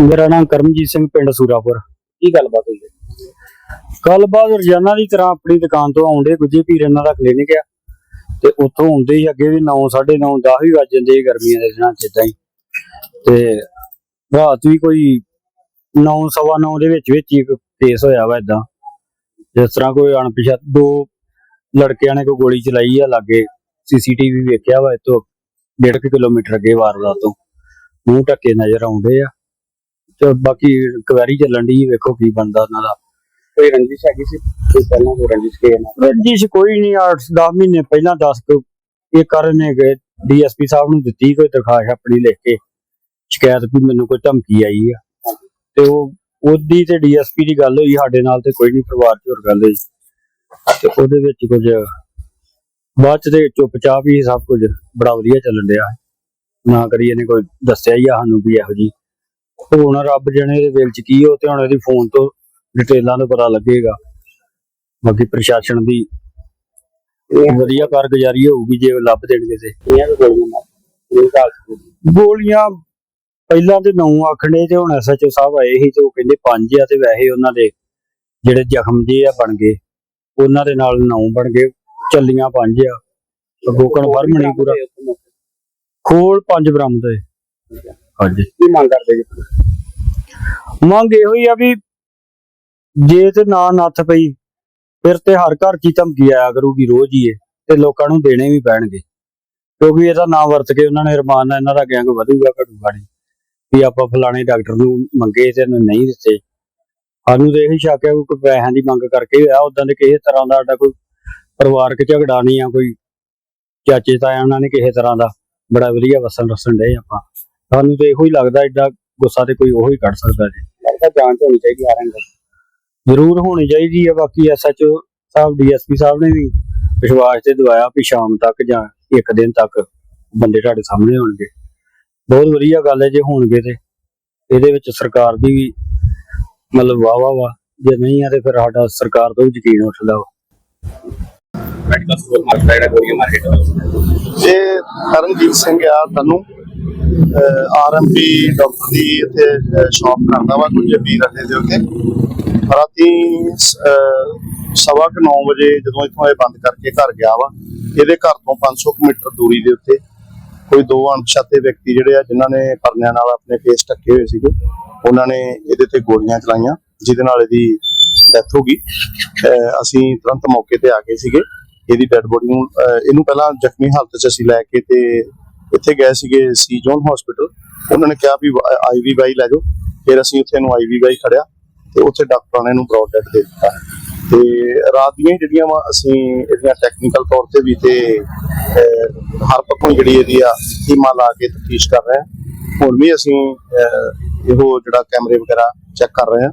ਮੇਰਾ ਨਾਮ ਕਰਮਜੀਤ ਸਿੰਘ ਪਿੰਡ ਸੂਰਾਪੁਰ। ਕੀ ਗੱਲਬਾਤ ਹੋਈ ਹੈ? ਗੱਲਬਾਤ ਰੋਜ਼ਾਨਾ ਦੀ ਤਰ੍ਹਾਂ ਆਪਣੀ ਦੁਕਾਨ ਤੋਂ ਆਉਂਦੇ ਗੁੱਜੇ ਪੀਰ ਇਹਨਾਂ ਦਾ ਕਲੀਨਿਕ ਆ ਤੇ ਉੱਥੋਂ ਆਉਂਦੇ ਹੀ ਅੱਗੇ ਵੀ 9 9:30 10 ਵੀ ਵੱਜ ਜਾਂਦੇ ਗਰਮੀਆਂ ਦੇ ਦਿਨਾਂ ਚ ਹੀ। ਤੇ ਰਾਤ ਵੀ ਕੋਈ 9 ਸਵਾ 9 ਦੇ ਵਿੱਚ ਵਿੱਚ ਇੱਕ ਕੇਸ ਹੋਇਆ ਵਾ ਏਦਾਂ। ਜਿਸ ਤਰ੍ਹਾਂ ਕੋਈ ਅਣਪਛਾਤ ਦੋ ਲੜਕਿਆਂ ਨੇ ਕੋਈ ਗੋਲੀ ਚਲਾਈ ਆ ਲਾਗੇ ਸੀਸੀਟੀਵੀ ਵੇਖਿਆ ਵਾ ਇਤੋਂ 1.5 ਕਿਲੋਮੀਟਰ ਅੱਗੇ ਵਾਰਦਾਤ ਤੋਂ। ਮੂੰਹ ਢੱਕੇ ਨਜ਼ਰ ਆਉਂਦੇ ਆ। ਤੇ ਬਾਕੀ ਕੁਐਰੀ ਚੱਲਣ ਦੀ ਵੇਖੋ ਕੀ ਬਣਦਾ ਉਹਨਾਂ ਦਾ। ਕੋਈ ਰੰਜਿਸ਼ ਹੈਗੀ ਸੀ? ਕੋਈ ਪਹਿਲਾਂ ਕੋਈ ਰੰਜਿਸ਼ ਕੇ ਨਾ ਰੰਜਿਸ਼ ਕੋਈ ਨਹੀਂ 8-10 ਮਹੀਨੇ ਪਹਿਲਾਂ ਦੱਸ ਕੇ ਇਹ ਕਰਨ ਗਏ। ਡੀਐਸਪੀ ਸਾਹਿਬ ਨੂੰ ਦਿੱਤੀ ਕੋਈ ਦਰਖਾਸਤ ਆਪਣੀ ਲਿਖ ਕੇ। ਸ਼ਿਕਾਇਤ ਵੀ ਮੈਨੂੰ ਕੋਈ ਧਮਕੀ ਆਈ ਆ। ਤੇ ਉਹ ਉਹਦੀ ਤੇ ਡੀਐਸਪੀ ਦੀ ਗੱਲ ਹੋਈ ਸਾਡੇ ਨਾਲ ਤੇ ਕੋਈ ਨਹੀਂ ਪਰਿਵਾਰ ਚ ਹੋਰ ਗੱਲ ਹੋਈ। ਤੇ ਉਹਦੇ ਵਿੱਚ ਕੁਝ ਬਾਅਦ ਚ ਤੇ ਚੁੱਪਚਾਪ ਹੀ ਸਭ ਕੁਝ ਬੜਾ ਵਧੀਆ ਚੱਲਣ ਡਿਆ। ਨਾ ਕਰੀ ਇਹਨੇ ਕੋਈ ਦੱਸਿਆ ਹੀ ਆ ਸਾਨੂੰ ਵੀ ਇਹੋ ਜੀ ਹੁਣ ਰੱਬ ਜਣੇ ਦੇ ਦਿਲ ਚ ਕੀ ਹੋ ਤੇ ਹੁਣ ਇਹਦੀ ਫੋਨ ਤੋਂ ਡਿਟੇਲਾਂ ਦਾ ਪਤਾ ਲੱਗੇਗਾ। ਬਾਕੀ ਪ੍ਰਸ਼ਾਸਨ ਦੀ ਵਧੀਆ ਕਾਰਗੁਜ਼ਾਰੀ ਹੋਊਗੀ ਜੇ ਲੱਭ ਦੇਣਗੇ ਤੇ। ਗੋਲੀਆਂ ਪਹਿਲਾਂ ਤੇ ਨੌ ਆਖਣੇ ਤੇ ਹੁਣ ਐਸਐਚਓ ਸਾਹਿਬ ਆਏ ਸੀ ਤੇ ਉਹ ਕਹਿੰਦੇ ਪੰਜ ਆ ਤੇ ਵੈਸੇ ਉਹਨਾਂ ਦੇ ਜਿਹੜੇ ਜ਼ਖਮ ਜੇ ਆ ਬਣ ਗਏ ਉਹਨਾਂ ਦੇ ਨਾਲ ਨੌ ਬਣ ਗਏ ਚੱਲੀਆਂ ਪੰਜ ਆ। ਕਨਫਰਮ ਨਹੀਂ ਪੂਰਾ ਖੋਲ ਪੰਜ ਬਰਾਮਦ ਹੋਏ। ਹਾਂਜੀ। ਕੀ ਮੰਗ ਕਰਦੇ ਜੀ? ਮੰਗ ਇਹੋ ਹੀ ਆ ਵੀ ਜੇ ਤੇ ਨਾ ਨੱਥ ਪਈ ਫਿਰ ਤੇ ਹਰ ਘਰ ਚ ਹੀ ਧਮਕੀ ਆਇਆ ਕਰੂਗੀ ਰੋਜ਼ ਹੀ ਇਹ ਤੇ ਲੋਕਾਂ ਨੂੰ ਦੇਣੇ ਵੀ ਪੈਣਗੇ। ਕਿਉਂਕਿ ਇਹਦਾ ਨਾਂ ਵਰਤ ਕੇ ਉਹਨਾਂ ਨੇ ਰਮਾਨ ਨਾਲ ਇਹਨਾਂ ਦਾ ਗੈਂਗ ਵਧੂਗਾ ਘਟੂਗਾ ਨਹੀਂ। ਵੀ ਆਪਾਂ ਫਲਾਣੇ ਡਾਕਟਰ ਨੂੰ ਮੰਗੇ ਤੇ ਇਹਨੂੰ ਨਹੀਂ ਦਿੱਤੇ। ਸਾਨੂੰ ਤੇ ਇਹੀ ਸ਼ੱਕ ਹੈ ਕਿ ਕੋਈ ਪੈਸਿਆਂ ਦੀ ਮੰਗ ਕਰਕੇ ਹੋਇਆ ਉਦਾਂ ਦੇ ਕਿਸੇ ਤਰ੍ਹਾਂ ਦਾ ਸਾਡਾ ਕੋਈ ਪਰਿਵਾਰਕ ਝਗੜਾ ਨਹੀਂ ਆ ਕੋਈ ਚਾਚੇ ਤਾਇਆ ਉਹਨਾਂ ਨੇ ਕਿਸੇ ਤਰ੍ਹਾਂ ਦਾ। ਬੜਾ ਵਧੀਆ ਵਸਣ ਰਸਣ ਡੇ ਆਪਾਂ। ਸਾਨੂੰ ਤੇ ਇਹੋ ਹੀ ਲੱਗਦਾ ਐਡਾ ਗੁੱਸਾ ਤੇ ਕੋਈ ਉਹੋ ਹੀ ਕੱਢ ਸਕਦਾ ਜੀ। ਲੱਗਦਾ ਜਾਂਚ ਹੋਣੀ ਚਾਹੀਦੀ ਆ ਰੰਗ ਜ਼ਰੂਰ ਹੋਣੀ ਚਾਹੀਦੀ ਹੈ ਬਾਕੀ ਐਸਐਚਓ ਸਾਹਿਬ ਡੀਐਸਪੀ ਸਾਹਿਬ ਨੇ ਵੀ ਵਿਸ਼ਵਾਸ ਤੇ ਦਵਾਇਆ ਵੀ ਸ਼ਾਮ ਤੱਕ ਜਾਂ ਇੱਕ ਦਿਨ ਤੱਕ ਬੰਦੇ ਤੁਹਾਡੇ ਸਾਹਮਣੇ ਹੋਣਗੇ ਬਹੁਤ ਵਧੀਆ ਗੱਲ ਹੈ ਜੇ ਹੋਣਗੇ ਤੇ। ਇਹਦੇ ਵਿੱਚ ਸਰਕਾਰ ਦੀ ਵੀ ਮਤਲਬ ਵਾਹ ਵਾਹ ਵਾ ਜੇ ਨਹੀਂ ਆ ਤੇ ਫਿਰ ਸਾਡਾ ਸਰਕਾਰ ਤੋਂ ਵੀ ਯਕੀਨ ਉੱਠਦਾ ਵਾ ਮੈਡੀਕਲ ਸਟੋਰ ਮਾਰਕੀਟ ਜਿਹੜਾ ਗੋਲੀਆਂ ਮਾਰਕੀਟ ਇਹ ਕਰਨਜੀਤ ਸਿੰਘ ਆ ਤਨੂੰ ਆਰਐਮਪੀ ਡਾਕਟਰ ਦੀ ਇੱਥੇ ਸ਼ਾਪ ਕਰਦਾ ਵਾ, ਗੁੱਜਰ ਦੀ ਰੱਖੇ ਦੇ ਉੱਤੇ। ਰਾਤੀ ਸਵਾ 9 ਵਜੇ ਜਦੋਂ ਇੱਥੋਂ ਇਹ ਬੰਦ ਕਰਕੇ ਘਰ ਗਿਆ ਵਾ, ਇਹਦੇ ਘਰ ਤੋਂ 500 ਮੀਟਰ ਦੂਰੀ ਦੇ ਉੱਤੇ ਕੋਈ ਦੋ ਅਣਪਛਾਤੇ ਵਿਅਕਤੀ ਜਿਹੜੇ ਆ, ਜਿਨ੍ਹਾਂ ਨੇ ਪਰਨਿਆਂ ਨਾਲ ਆਪਣੇ ਫੇਸ ਢੱਕੇ ਹੋਏ ਸੀਗੇ, ਉਹਨਾਂ ਨੇ ਇਹਦੇ ਤੇ ਗੋਲੀਆਂ ਚਲਾਈਆਂ, ਜਿਹਦੇ ਨਾਲ ਇਹਦੀ ਡੈਥ ਹੋ ਗਈ। ਅਸੀਂ ਤੁਰੰਤ ਮੌਕੇ ਤੇ ਆ ਗਏ ਸੀਗੇ। ਇਹਦੀ ਡੈੱਡ ਬੋਡੀ ਨੂੰ ਇਹਨੂੰ ਪਹਿਲਾਂ ਜ਼ਖਮੀ ਹਾਲਤ 'ਚ ਅਸੀਂ ਲੈ ਕੇ ਤੇ ਇੱਥੇ ਗਏ ਸੀਗੇ ਸੀ ਜੋਨ ਹਸਪੀਟਲ ਉਹਨਾਂ ਨੇ ਕਿਹਾ ਵੀ ਆਈਵੀ ਬਾਈ ਲੈ ਜਾਓ। ਫਿਰ ਅਸੀਂ ਉੱਥੇ ਨੂੰ ਆਈਵੀ ਬਾਈ ਖੜਿਆ ਤੇ ਉੱਥੇ ਡਾਕਟਰਾਂ ਨੇ ਇਹਨੂੰ ਬ੍ਰੌਡ ਡੈਡ ਦੇ ਦਿੱਤਾ। ਤੇ ਰਾਤ ਦੀਆਂ ਹੀ ਜਿਹੜੀਆਂ ਵਾ, ਅਸੀਂ ਇਹਦੀਆਂ ਟੈਕਨੀਕਲ ਤੌਰ ਤੇ ਵੀ ਤੇ ਹਰ ਪੱਖੋਂ ਜਿਹੜੀ ਇਹਦੀ ਆ ਟੀਮਾਂ ਲਾ ਕੇ ਤਫਤੀਸ਼ ਕਰ ਰਹੇ ਹਾਂ। ਹੁਣ ਵੀ ਅਸੀਂ ਇਹੋ ਜਿਹੜਾ ਕੈਮਰੇ ਵਗੈਰਾ ਚੈੱਕ ਕਰ ਰਹੇ ਹਾਂ।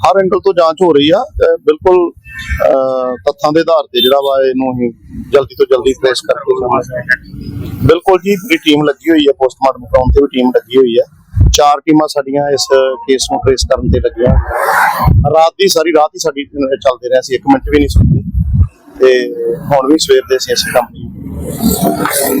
ਹਰ ਐਂਗਲ ਤੋਂ ਜਾਂਚ ਹੋ ਰਹੀ ਆ ਬਿਲਕੁਲ ਤੱਥਾਂ ਦੇ ਆਧਾਰ ਤੇ ਜਿਹੜਾ ਵਾ ਇਹਨੂੰ ਅਸੀਂ ਜਲਦੀ ਤੋਂ ਜਲਦੀ ਟ੍ਰੇਸ ਕਰਕੇ ਬਿਲਕੁਲ ਜੀ ਪੂਰੀ ਟੀਮ ਲੱਗੀ ਹੋਈ ਹੈ ਪੋਸਟਮਾਰਟਮ ਕਰਾਉਣ ਤੇ ਵੀ ਟੀਮ ਲੱਗੀ ਹੋਈ ਹੈ ਚਾਰ ਟੀਮਾਂ ਸਾਡੀਆਂ ਇਸ ਕੇਸ ਨੂੰ ਟ੍ਰੇਸ ਕਰਨ ਤੇ ਲੱਗੀਆਂ। ਰਾਤ ਦੀ ਸਾਰੀ, ਰਾਤ ਹੀ ਸਾਡੀ ਚੱਲਦੇ ਰਹੇ ਸੀ, ਇੱਕ ਮਿੰਟ ਵੀ ਨਹੀਂ ਸੁੱਤੇ ਤੇ ਹੁਣ ਵੀ ਸਵੇਰ ਦੇ ਅਸੀਂ ਇਸ ਕੰਮ